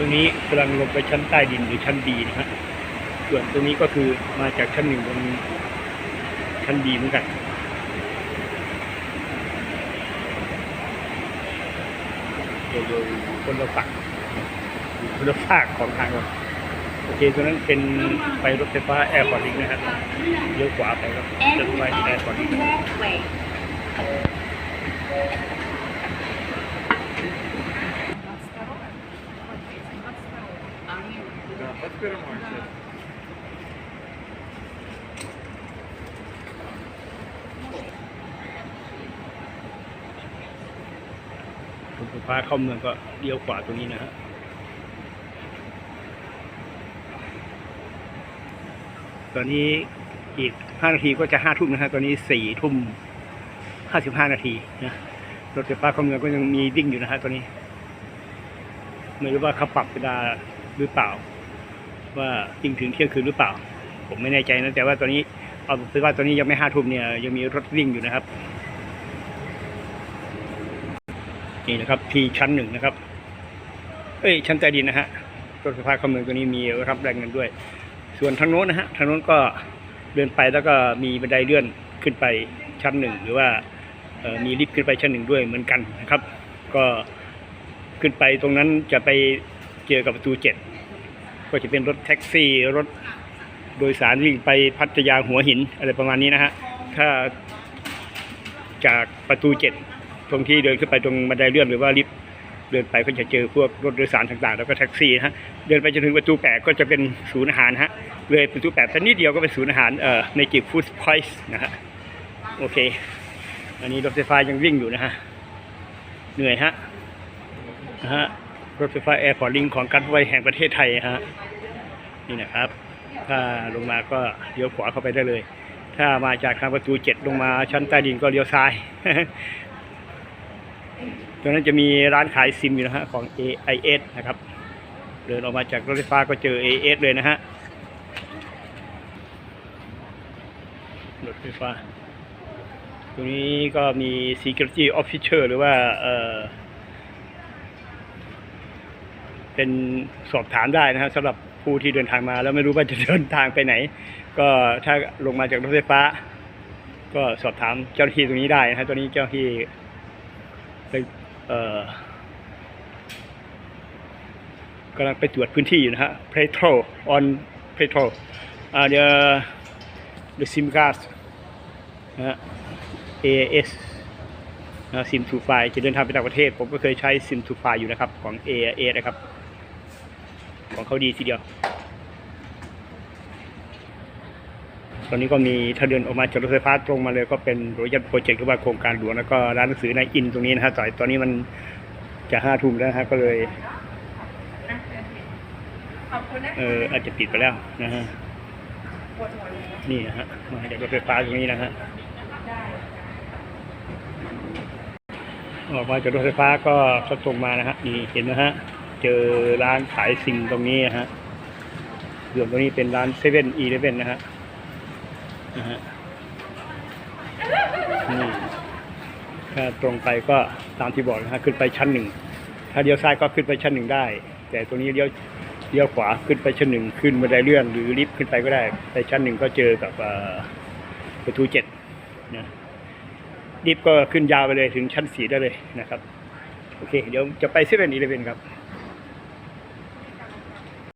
รงนี้กำลังลงไปชั้นใต้ดินหรือชั้นดีนะฮะส่วนตรงนี้ก็คือมาจากชั้นหนึ่งบนชั้นดีเหมือนกันโดยคนละฝั่งคนละฝากของทางเราโอเคตรงนั้นเป็นไปรถไฟฟ้าแอร์พอร์ตลิงนะฮะเลี้ยวขวาไปครับจะไปแอร์พอร์ตลิง รถไฟฟ้าเข้าเมืองก็เลี้ยวขวาตรงนี้นะฮะตอนนี้อีกห้านาทีก็จะห้าทุ่มนะฮะตอนนี้สี่ทุ่มห้าสิบห้านาทีนะรถไฟฟ้าเข้าเมืองก็ยังมีวิ่งอยู่นะฮะตอนนี้ ไม่รู้ว่าเขาปรับเวลาหรือเปล่า ว่าวิ่งถึงเที่ยงคืนหรือเปล่า ผมไม่แน่ใจนะแต่ว่าตอนนี้เอาเป็นว่าตอนนี้ยังไม่ห้าทุ่มเนี่ยยังมีรถวิ่งอยู่นะครับ นี่นะครับที่ชั้นหนึ่งนะครับ เอ้ย ชั้นใต้ดินนะฮะรถไฟฟ้าเข้าเมืองตัวนี้มีรับแรงเงินด้วย ส่วนทางโน้นนะฮะทางโน้นก็เดินไปแล้วก็มีบันไดเลื่อนขึ้นไปชั้นหนึ่งหรือว่ามีลิฟต์ขึ้นไปชั้นหนึ่งด้วยเหมือนกันนะครับ ก็ขึ้นไปตรงนั้นจะไปเจอกับประตูเจ็ดก็จะเป็นรถแท็กซี่รถโดยสารวิ่งไปพัทยาหัวหินอะไรประมาณนี้นะฮะถ้าจากประตูเจ็ด ตรงที่เดินขึ้นไปตรงบันไดเลื่อนหรือว่าลิฟต์เดินไปก็จะเจอพวกรถโดยสารต่างๆ แล้วก็แท็กซี่นะฮะเดินไปจนถึงประตูแปดก็จะเป็นศูนย์อาหารฮะเลยประตูแปดแต่นิดเดียวก็เป็นศูนย์อาหารเอ่อในจิบฟู้ดพอยส์นะฮะโอเค อันนี้รถไฟฟ้ายังวิ่งอยู่นะฮะเหนื่อยฮะนะฮะรถไฟฟ้าแอร์พอร์ตลิงของการรถไฟแห่งประเทศไทยฮะนี่นะครับ ถ้าลงมาก็เลี้ยวขวาเข้าไปได้เลย ถ้ามาจากทางประตูเจ็ดลงมาชั้นใต้ดินก็เลี้ยวซ้าย ตรงนั้นจะมีร้านขายซิมอยู่นะฮะของ AIS นะครับ เดินออกมาจากรถไฟฟ้าก็เจอ AIS เลยนะฮะรถไฟฟ้า ตรงนี้ก็มี Security Officer หรือว่าเอ่อเป็นสอบถามได้นะฮะสำหรับผู้ที่เดินทางมา แล้วไม่รู้ว่าจะเดินทางไปไหน ก็ถ้าลงมาจากรถไฟฟ้า ก็สอบถามเจ้าหน้าที่ตรงนี้ได้นะฮะตัวนี้เจ้าหน้าที่ กำลังไปตรวจพื้นที่อยู่นะฮะ patrol on patrol อ่าเดี๋ยว the sim card นะฮะ AAS นะ sim to file จะเดินทางไปต่างประเทศ ผมก็เคยใช้ sim to file อยู่นะครับ ของ AAS นะครับ ของเขาดีทีเดียว ตอนนี้ก็มีถ้าเดินออกมาจากรถไฟฟ้าตรงมาเลย ก็เป็นโรยัลโปรเจกต์หรือว่าโครงการหลวงแล้วก็ร้านหนังสือในอินตรงนี้นะฮะตอนตอนนี้มันจะห้าทุ่มแล้วนะฮะก็เลยขอบคุณนะเอออาจจะปิดไปแล้วนะฮะปวดหัวเลยนะนี่นะฮะมาจากรถไฟฟ้าตรงนี้นะฮะได้ออกมาจากรถไฟฟ้าก็ก็ตรงมานะฮะนี่เห็นนะฮะเจอร้านขายสิ่งตรงนี้นะฮะส่วนตรงนี้เป็นร้านเซเว่นอีเลฟเว่นนะฮะ นะฮะนี่ถ้าตรงไปก็ตามที่บอกนะฮะขึ้นไปชั้นหนึ่งถ้าเลี้ยวซ้ายก็ขึ้นไปชั้นหนึ่งได้ แต่ตรงนี้เลี้ยวเลี้ยวขวาขึ้นไปชั้นหนึ่งขึ้นบันไดเลื่อนหรือลิฟต์ขึ้นไปก็ได้ ไปชั้นหนึ่งก็เจอกับเอ่อประตูเจ็ดนะลิฟต์ก็ขึ้นยาวไปเลยถึงชั้นสี่ได้เลยนะครับ โอเค เดี๋ยวจะไปเซเว่นอีเลฟเว่นครับ